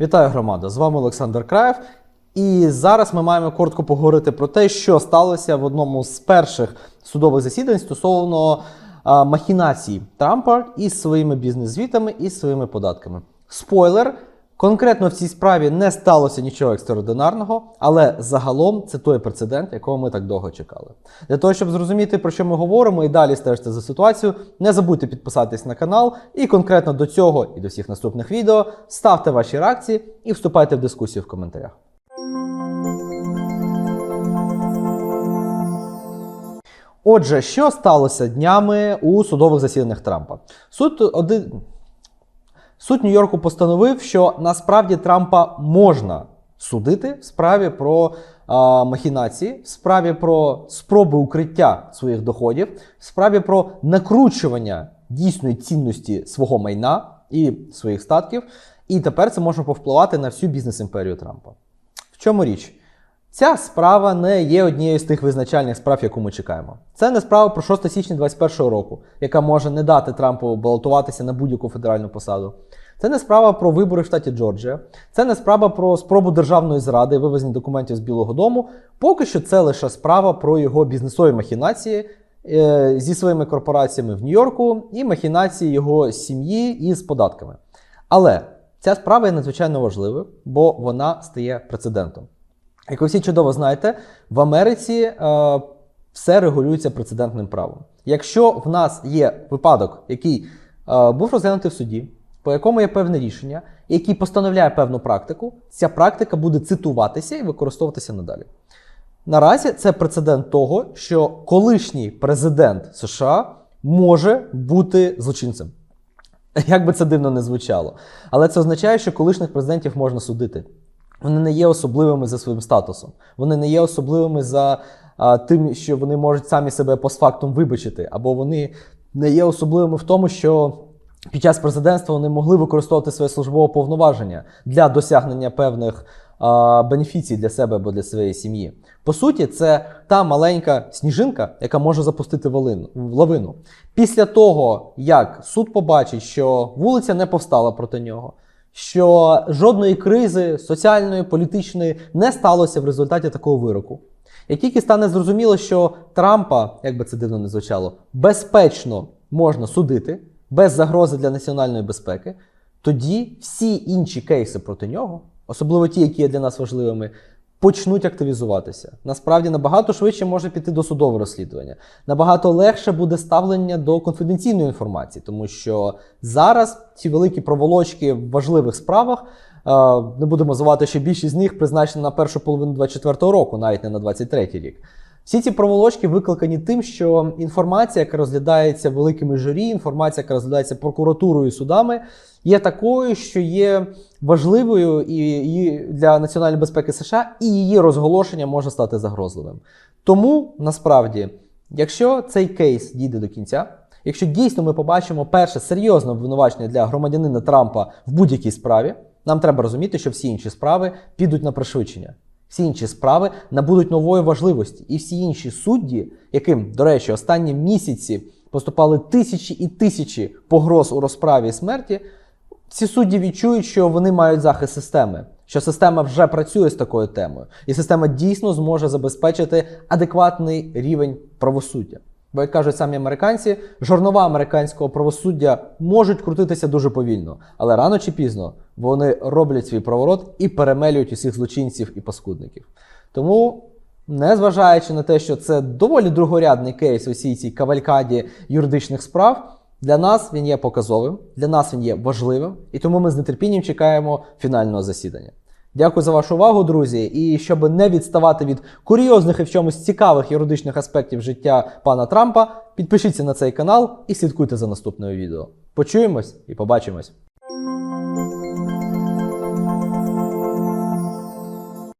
Вітаю громада! З вами Олександр Краєв. І зараз ми маємо коротко поговорити про те, що сталося в одному з перших судових засідань стосовно а, махінацій Трампа із своїми бізнес-звітами і своїми податками. Спойлер. Конкретно в цій справі не сталося нічого екстраординарного, але загалом це той прецедент, якого ми так довго чекали. Для того, щоб зрозуміти, про що ми говоримо, і далі стежте за ситуацією, не забудьте підписатись на канал і конкретно до цього і до всіх наступних відео ставте ваші реакції і вступайте в дискусію в коментарях. Отже, що сталося днями у судових засіданнях Трампа? Суд один. Суд Нью-Йорку постановив, що насправді Трампа можна судити в справі про а, махінації, в справі про спроби укриття своїх доходів, в справі про накручування дійсної цінності свого майна і своїх статків. І тепер це може повпливати на всю бізнес-імперію Трампа. В чому річ? Ця справа не є однією з тих визначальних справ, яку ми чекаємо. Це не справа про 6 січня 2021 року, яка може не дати Трампу балотуватися на будь-яку федеральну посаду. Це не справа про вибори в штаті Джорджія. Це не справа про спробу державної зради, і вивезення документів з Білого Дому. Поки що це лише справа про його бізнесові махінації е, зі своїми корпораціями в Нью-Йорку і махінації його сім'ї із податками. Але ця справа є надзвичайно важливою, бо вона стає прецедентом. Як ви всі чудово знаєте, в Америці е, все регулюється прецедентним правом. Якщо в нас є випадок, який е, був розглянутий в суді, по якому є певне рішення, який постановляє певну практику, ця практика буде цитуватися і використовуватися надалі. Наразі це прецедент того, що колишній президент США може бути злочинцем. Як би це дивно не звучало. Але це означає, що колишніх президентів можна судити. Вони не є особливими за своїм статусом. Вони не є особливими за а, тим, що вони можуть самі себе постфактум вибачити, або вони не є особливими в тому, що під час президентства вони могли використовувати своє службове повноваження для досягнення певних а, бенефіцій для себе або для своєї сім'ї. По суті, це та маленька сніжинка, яка може запустити волину, лавину. Після того, як суд побачить, що вулиця не повстала проти нього, що жодної кризи соціальної, політичної не сталося в результаті такого вироку. Як тільки стане зрозуміло, що Трампа, як би це дивно не звучало, безпечно можна судити без загрози для національної безпеки, тоді всі інші кейси проти нього, особливо ті, які є для нас важливими, почнуть активізуватися. Насправді набагато швидше може піти до судового розслідування. Набагато легше буде ставлення до конфіденційної інформації, тому що зараз ці великі проволочки в важливих справах. е, Не будемо звати, що більшість з них призначена на першу половину 24-го року, навіть не на 23-й рік. Всі ці проволочки викликані тим, що інформація, яка розглядається великими журі, інформація, яка розглядається прокуратурою і судами, є такою, що є важливою і, для національної безпеки США, і її розголошення може стати загрозливим. Тому насправді, якщо цей кейс дійде до кінця, якщо дійсно ми побачимо перше серйозне обвинувачення для громадянина Трампа в будь-якій справі, нам треба розуміти, що всі інші справи підуть на пришвидшення. Всі інші справи набудуть нової важливості, і всі інші судді, яким, до речі, останні місяці поступали тисячі і тисячі погроз у розправі смерті, ці судді відчують, що вони мають захист системи, що система вже працює з такою темою, і система дійсно зможе забезпечити адекватний рівень правосуддя. Бо, як кажуть самі американці, жорнова американського правосуддя можуть крутитися дуже повільно, але рано чи пізно вони роблять свій проворот і перемелюють усіх злочинців і паскудників. Тому, незважаючи на те, що це доволі другорядний кейс у всій цій кавалькаді юридичних справ, для нас він є показовим, для нас він є важливим, і тому ми з нетерпінням чекаємо фінального засідання. Дякую за вашу увагу, друзі. І щоб не відставати від курйозних і в чомусь цікавих юридичних аспектів життя пана Трампа, підпишіться на цей канал і слідкуйте за наступною відео. Почуємось і побачимось!